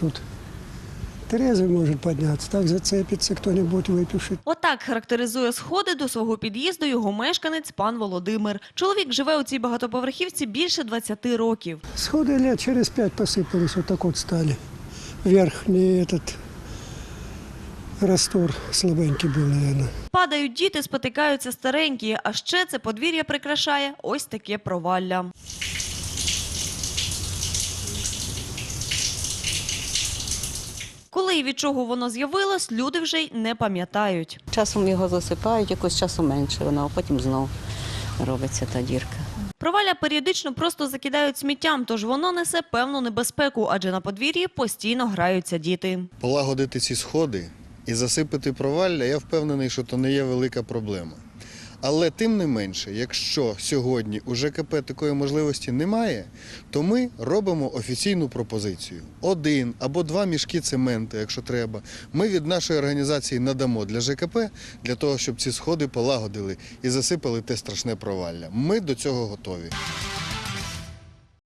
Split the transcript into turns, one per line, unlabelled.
тут трезвый может подняться, так зацепится кто-нибудь выпивший.
Отак характеризує сходи до свого під'їзду його мешканець пан Володимир. Чоловік живе у цій багатоповерхівці більше 20 років.
Сходы лет через пять посыпались, вот так вот стали. Верхний этот раствор слабенький был, наверное.
Падають діти, спотикаються старенькі, а ще це подвір'я прикрашає ось таке провалля. Коли і від чого воно з'явилось, люди вже й не пам'ятають.
Часом його засипають, якось часу менше воно, а потім знов робиться та дірка.
Провалля періодично просто закидають сміттям, тож воно несе певну небезпеку, адже на подвір'ї постійно граються діти.
Полагодити ці сходи і засипати провалля, я впевнений, що то не є велика проблема. Але тим не менше, якщо сьогодні у ЖКП такої можливості немає, то ми робимо офіційну пропозицію. Один або два мішки цементу, якщо треба, ми від нашої організації надамо для ЖКП для того, щоб ці сходи полагодили і засипали те страшне провалля. Ми до цього готові.